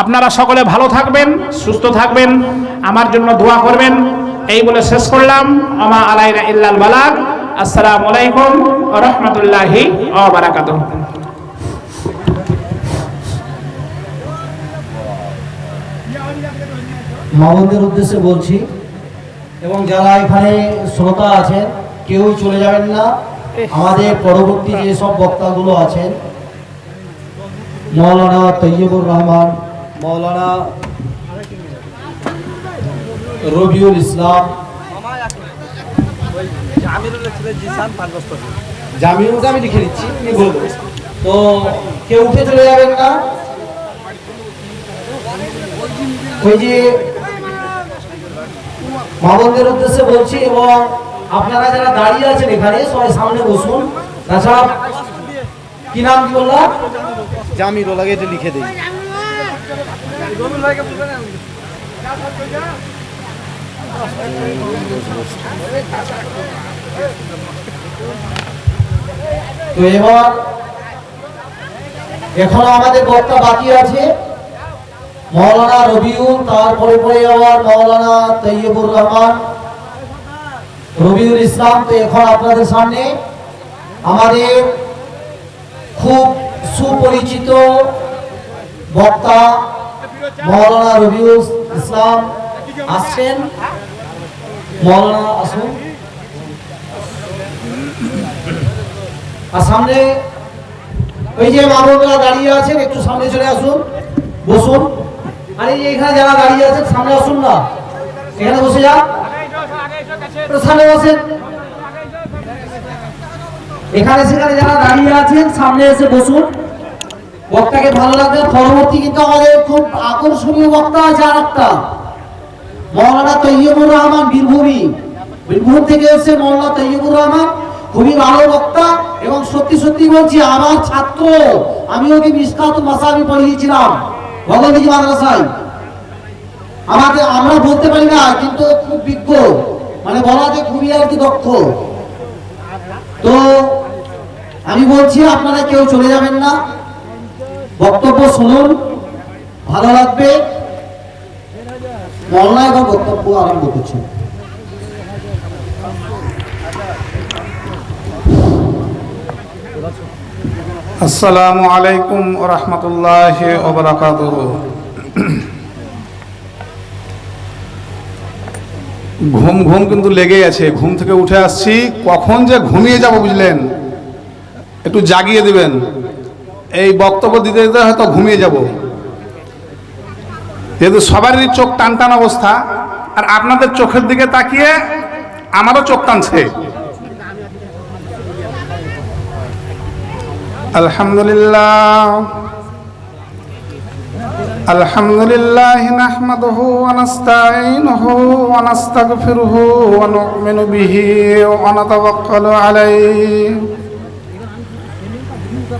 আপনারা সকলে ভালো থাকবেন, সুস্থ থাকবেন, আমার জন্য দোয়া করবেন। এই বলে শেষ করলাম। আমা আলাইনা ইল্লাল বালাগ। আসসালামু আলাইকুম রাহমাতুল্লাহি ওয়া বারাকাতুহু। মামুদের উদ্দেশ্যে বলছি, এবং যারা এখানে শ্রোতা আছেন, কেউ চলে যাবেন না। আমাদের পরবর্তী যেসব বক্তাগুলো আছেন মৌলানা তৈয়বুর রহমান মৌলানা রবিউল ইসলাম জামিনুলকে আমি লিখে দিচ্ছি তো কেউ উঠে চলে যাবেন না। ওই যে মামনদের উদ্দেশ্যে বলছি, এবং আপনারা যারা দাঁড়িয়ে আছেন এখানে, সবাই সামনে বসুন। তাছাড়া কি নাম কি বললাম জামির ওলাকে এটা লিখে দেই। তো এবার এখনও আমাদের বক্তা বাকি আছে। মৌলানা রবিউল তারপরে পরে আবার মৌলানা তৈয়বুর রহমান। রবিউল ইসলাম তো এখন আপনাদের সামনে। আমাদের খুব সুপরিচিত বক্তা মৌলানা রবিউল ইসলাম আসছেন। মৌলানা আসুন। আর সামনে ওই যে মামুনরা দাঁড়িয়ে আছেন, একটু সামনে চলে আসুন, বসুন। আর এই যে এখানে যারা দাঁড়িয়ে আছেন, সামনে আসুন না। এখানে বসে যান। সামনে বসেন। এখানে সেখানে যারা দাঁড়িয়ে আছেন, সামনে এসে বসুন। বক্তাকে ভালো লাগবে পরবর্তী কিন্তু আমাদের খুব আকর্ষণীয় বক্তা আছে আর একটা মৌলানা তৈয়বুর রহমান বীরভূমি। বীরভূম থেকে এসে মৌলানা তৈয়বুর রহমান। খুবই ভালো বক্তা এবং সত্যি সত্যি বলছি, আমার ছাত্র আমি ওকে মিসকাত মাসাবি পড়িয়েছিলাম? ভগবতী মাদ্রাসায় আমাদের আমরা বলতে পারি না, কিন্তু খুব বিজ্ঞ। মানে বলা যে খুবই আর কি দক্ষ। তো আমি বলছি, আপনারা কেউ চলে যাবেন না। বক্তব্য শুনুন, ভালো লাগবে। মল্লা এবার বক্তব্য আরম্ভ করছেন আসসালামু আলাইকুম রহমতুল্লাহ ওবরাকাত ঘুম ঘুম কিন্তু লেগেই আছে। ঘুম থেকে উঠে আসছি। কখন যে ঘুমিয়ে যাব বুঝলেন? একটু জাগিয়ে দিবেন এই বক্তব্য দিতে দিতে হয়তো ঘুমিয়ে যাব যেহেতু সবারই চোখ টান টান অবস্থা আর আপনাদের চোখের দিকে তাকিয়ে আমারও চোখ টানছে الحمد لله الحمد لله نحمده ونستعينه ونستغفره ونؤمن به ونتوكل عليه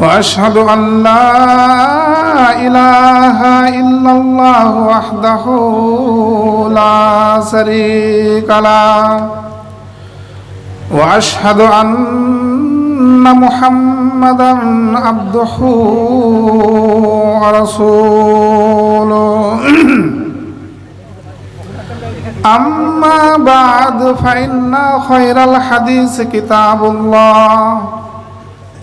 واشهد ان لا اله الا الله وحده لا شريك له واشهد ان محمدا عبده ورسوله أما بعد فإن خير الحديث كتاب الله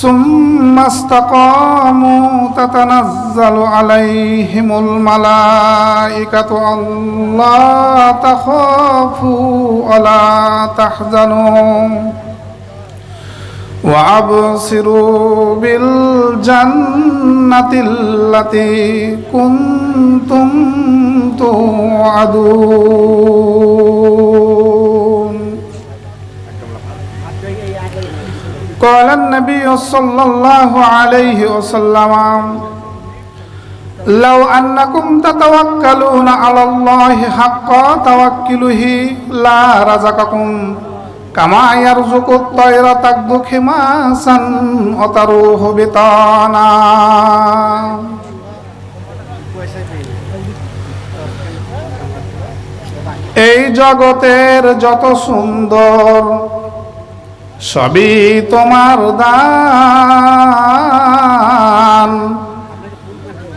ثم استقاموا تتنزل عليهم الملائكة ألا تخافوا ولا تحزنوا وأبصروا بالجنة التي كنتم توعدون قال النبي صلى الله عليه وسلم لو أنكم تتوكلون على الله حق توكله لا رزقكم كما يرزق الطير تغدو خماسا وتروح بطانا এই জগতের যত সুন্দর সবই তোমার দান।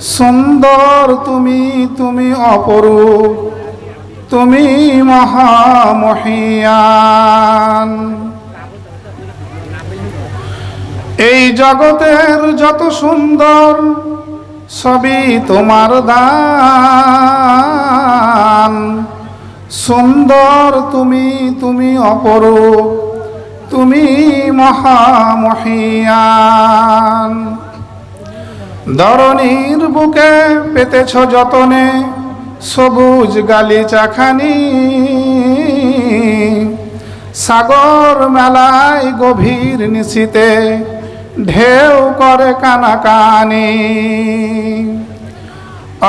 সুন্দর তুমি তুমি অপরূপ, তুমি মহামহিয়ান। এই জগতের যত সুন্দর, সবই তোমার দান। সুন্দর তুমি তুমি অপরূপ তুমি মহামহিয়ান। ধরণীর বুকে পেতেছ যতনে সবুজ গালিচা খানি সাগর মেলায় গভীর নিশিতে ঢেউ করে কানাকানি।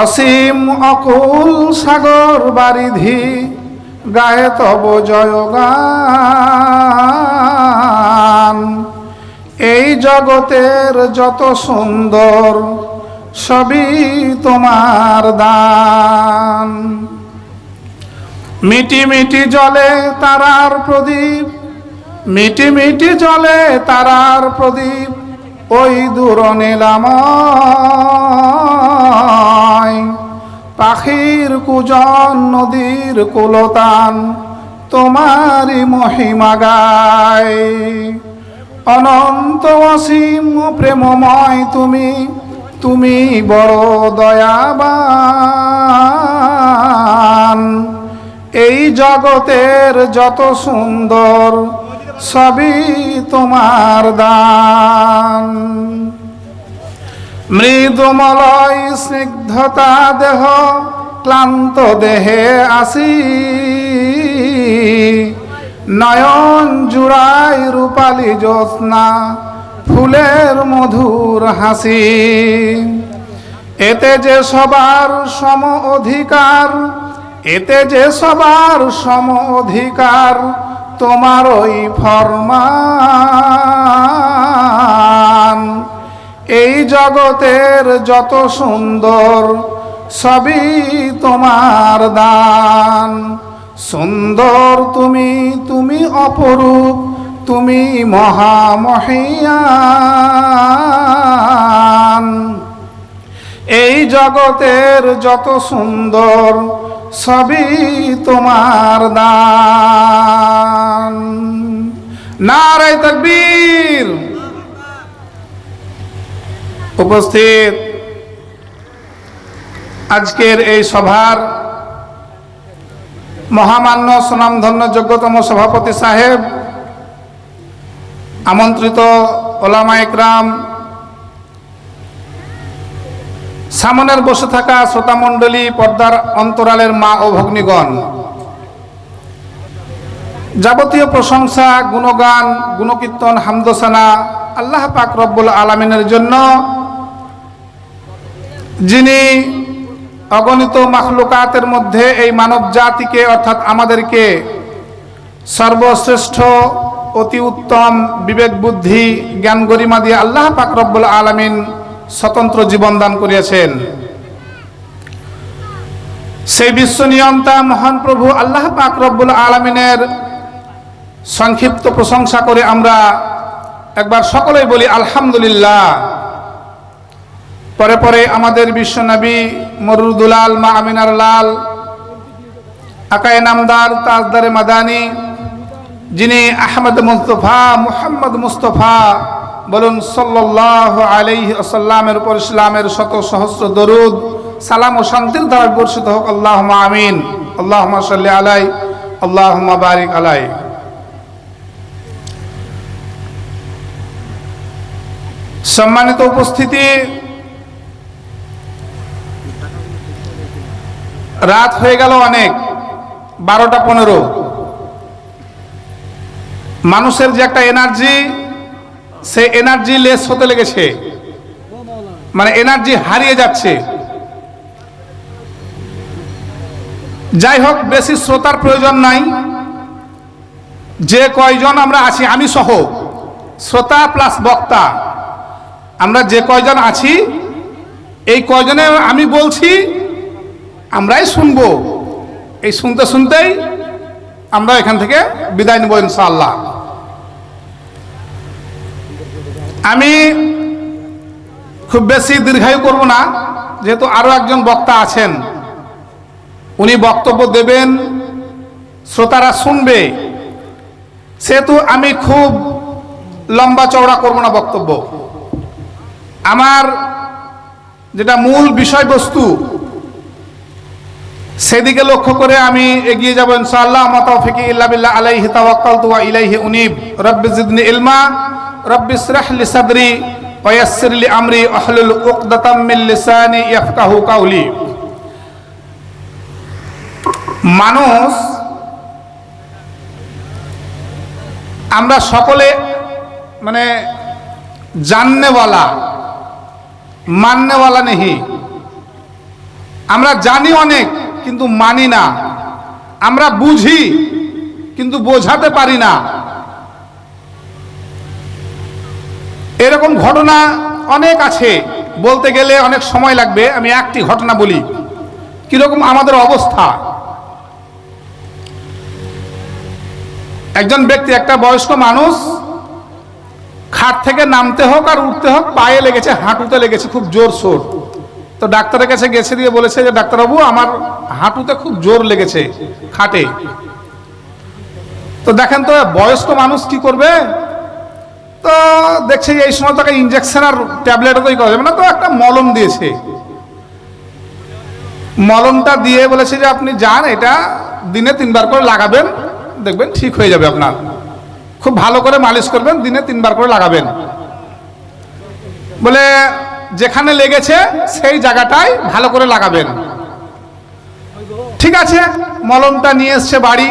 অসীম অকুল সাগর বারিধি, গায়ে তব জয়গান। এই জগতের যত সুন্দর, সবই তোমার দান। মিটি মিটি জলে তারার প্রদীপ, মিটি মিটি জলে তারার প্রদীপ, ওই দূর নীলাময়। পাখির কুজন, নদীর কুলতান, তোমারই মহিমা গায়। অনন্ত অসীম প্রেমময় তুমি তুমি বড় দয়াবান। এই জগতের যত সুন্দর, সবই তোমার দান। মৃদুমলয় স্নিগ্ধতা দেহ, ক্লান্ত দেহে আসি। নয়ন জুড়াই রূপালি জ্যোৎস্না, ফুলের মধুর হাসি। এতে যে সবার সম অধিকার, এতে যে সবার সম অধিকার, তোমার ওই ফরমান। এই জগতের যত সুন্দর, সবই তোমার দান। সুন্দর তুমি তুমি অপরূপ, তুমি মহামহিয়ান। এই জগতের যত সুন্দর, সবই তোমার দান। নারায় তকবীর। উপস্থিত। আজকের এই সভার মহামান্য সুনামধন্য যোগ্যতম সভাপতি সাহেব, আমন্ত্রিত ওলামা ইকরাম সামনের বসে থাকা শ্রোতামণ্ডলী পর্দার অন্তরালের মা ও ভগ্নীগণ, যাবতীয় প্রশংসা, গুণগান, গুণকীর্তন, হামদোসানা আল্লাহ পাক রব্বুল আলমিনের জন্য যিনি অগণিত মাখলুকাতের মধ্যে এই মানব জাতিকে অর্থাৎ আমাদেরকে সর্বশ্রেষ্ঠ, অতি উত্তম বিবেক বুদ্ধি জ্ঞান গরিমা দিয়ে আল্লাহ পাক রব্বুল আলমিন স্বতন্ত্র জীবন দান করিয়াছেন। সেই বিশ্ব নিয়ন্তা মহান প্রভু আল্লাহ পাক রব্বুল আলমিনের সংক্ষিপ্ত প্রশংসা করে আমরা একবার সকলেই বলি, আলহামদুলিল্লাহ। পরে পরে আমাদের বিশ্বনবী মরুদুলাল মা আমিনার লাল, আকায় নামদার, তাজদারে মাদানি, যিনি আহমদ মুস্তফা, মুহাম্মদ মুস্তফা বলুন সাল্লাহ আলাইহি আসাল্লামের উপর ইসলামের শত সহস্র দরুদ, সালাম ও শান্তির দ্বারা বর্ষিত হোক আল্লাহ আমিন আল্লাহ সাল্লি আলাই আল্লাহ বারিক আলাই। সম্মানিত উপস্থিতি রাত হয়ে গেল অনেক, বারোটা পনেরো। মানুষের যে একটা এনার্জি সে এনার্জি লেস হতে লেগেছে। মানে এনার্জি হারিয়ে যাচ্ছে। যাই হোক, বেশি শ্রোতার প্রয়োজন নাই। যে কয়জন আমরা আছি, আমি সহ। শ্রোতা প্লাস বক্তা। আমরা যে কয়জন আছি, এই কয়জনে আমি বলছি আমরাই শুনব। এই শুনতে শুনতেই আমরা এখান থেকে বিদায় নেব ইনশাআল্লাহ। আমি খুব বেশি দীর্ঘায়ু করব না, যেহেতু আরও একজন বক্তা আছেন। উনি বক্তব্য দেবেন, শ্রোতারা শুনবে। সেহেতু আমি খুব লম্বা চওড়া করব না বক্তব্য। আমার যেটা মূল বিষয়বস্তু সেদিকে লক্ষ্য করে আমি এগিয়ে যাব ইনশাআল্লাহ। আমা তৌফিকি ইল্লা বিল্লাহ। আলাইহি তাওয়াক্কালতু ওয়া ইলাইহি উনীব। রব্বি জিদনি ইলমা। রব্বি ইসরাহ লি সাদরি ওয়া ইয়াসসির লি আমরি। ওয়াহলুল উকদাতাম মিন লিসানি ইয়াফকাহু কাওলি। মানুষ, আমরা সকলে মানে জাননেওয়ালা, মাননেওয়ালা নেহি। আমরা জানি অনেক। কিন্তু মানি না। আমরা বুঝি, কিন্তু বোঝাতে পারি না। এরকম ঘটনা অনেক আছে। বলতে গেলে অনেক সময় লাগবে, আমি একটি ঘটনা বলি। কীরকম আমাদের অবস্থা? একজন ব্যক্তি, একটা বয়স্ক মানুষ, খাট থেকে নামতে হোক আর উঠতে হোক, পায়ে লেগেছে, হাঁটুতে লেগেছে, খুব জোর সোর তো ডাক্তারের কাছে গেছে দিয়ে বলেছে যে, ডাক্তারবাবু, আমার হাঁটুতে খুব জোর লেগেছে খাটে। তো দেখেন তো, বয়স্ক মানুষ কি করবে? তো দেখছে এই সময় তাকে ইঞ্জেকশন আর ট্যাবলেটও তৈরি করা যাবে না, তো একটা মলম দিয়েছে। মলমটা দিয়ে বলেছে যে, আপনি যান, এটা দিনে তিনবার করে লাগাবেন, দেখবেন ঠিক হয়ে যাবে আপনার। খুব ভালো করে মালিশ করবেন, দিনে তিনবার করে লাগাবেন। বলে, যেখানে লেগেছে, সেই জায়গাটায় ভালো করে লাগাবেন। ঠিক আছে, মলমটা নিয়ে এসছে বাড়ি।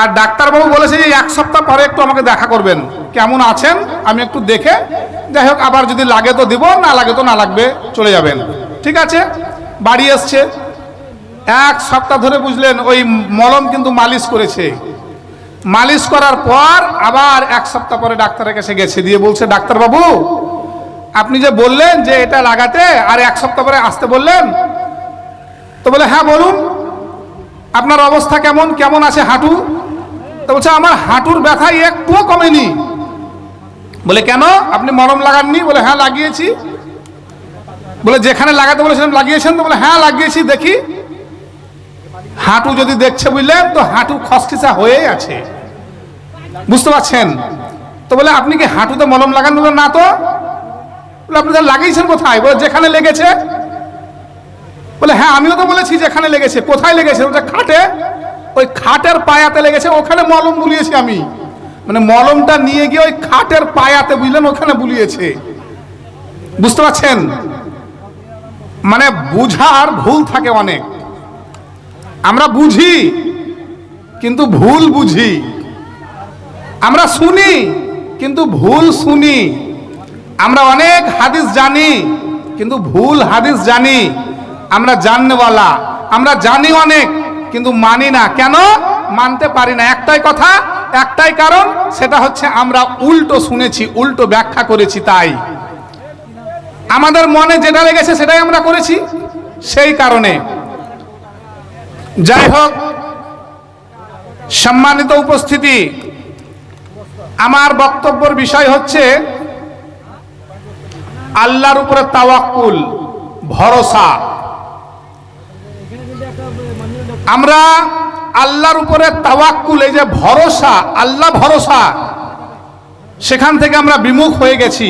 আর ডাক্তারবাবু বলেছে যে এক সপ্তাহ পরে একটু আমাকে দেখা করবেন। কেমন আছেন? আমি একটু দেখে, যাই হোক, আবার যদি লাগে তো দিব, না লাগে তো না লাগবে, চলে যাবেন। ঠিক আছে? বাড়ি এসছে। এক সপ্তাহ ধরে বুঝলেন, ওই মলম কিন্তু মালিশ করেছে। মালিশ করার পর আবার এক সপ্তাহ পরে ডাক্তারের কাছে গেছে। দিয়ে বলছে, ডাক্তারবাবু, আপনি যে বললেন যে এটা লাগাতে, আর এক সপ্তাহ পরে আসতে বললেন তো বলে হ্যাঁ বলুন। আপনার অবস্থা কেমন? কেমন আছে হাঁটু? তো বলছে, আমার হাঁটুর ব্যথা একটুও কমেনি। বলে, কেন? আপনি মলম লাগাননি? বলে হ্যাঁ লাগিয়েছি। বলে, যেখানে লাগাতে বলেছিলাম, লাগিয়েছেন তো? বলে হ্যাঁ লাগিয়েছি, দেখি। হাঁটু যদি দেখছে বুঝলেন, তো হাঁটু খসখিসা হয়েই আছে। বুঝতে পারছেন? তো বলে, আপনি কি হাঁটুতে মলম লাগান বলে না তো? বলে, আপনি লাগিয়েছেন কোথায়? বলে, যেখানে লেগেছে বলে হ্যাঁ আমিও তো বলেছি যেখানে লেগেছে। কোথায় লেগেছে? ওটা খাটে। ওই খাটের পায়াতে লেগেছে, ওখানে মলম বুলিয়েছি আমি। মানে মলমটা নিয়ে গিয়ে ওই খাটের পায়াতে, বুঝলেন, ওখানে বুলিয়েছে। বুঝতে পারছেন? মানে বুঝার ভুল থাকে অনেক। আমরা বুঝি, কিন্তু ভুল বুঝি। আমরা শুনি, কিন্তু ভুল শুনি। আমরা অনেক হাদিস জানি, কিন্তু ভুল হাদিস জানি। আমরা জাননেওয়ালা। আমরা জানি অনেক, কিন্তু মানি না। কেন? মানতে পারি না। একটাই কথা, একটাই কারণ, সেটা হচ্ছে আমরা উল্টো শুনেছি, উল্টো ব্যাখ্যা করেছি তাই। আমাদের মনে যেটা লেগেছে সেটাই আমরা করেছি, সেই কারণে। যাই হোক, সম্মানিত উপস্থিতি, আমার বক্তব্যের বিষয় হচ্ছে আল্লাহর উপরে তাওয়াক্কুল, ভরসা। আমরা আল্লাহর উপরে তাওয়াক্কুল, এই যে ভরসা, আল্লাহ ভরসা, সেখান থেকে আমরা বিমুখ হয়ে গেছি।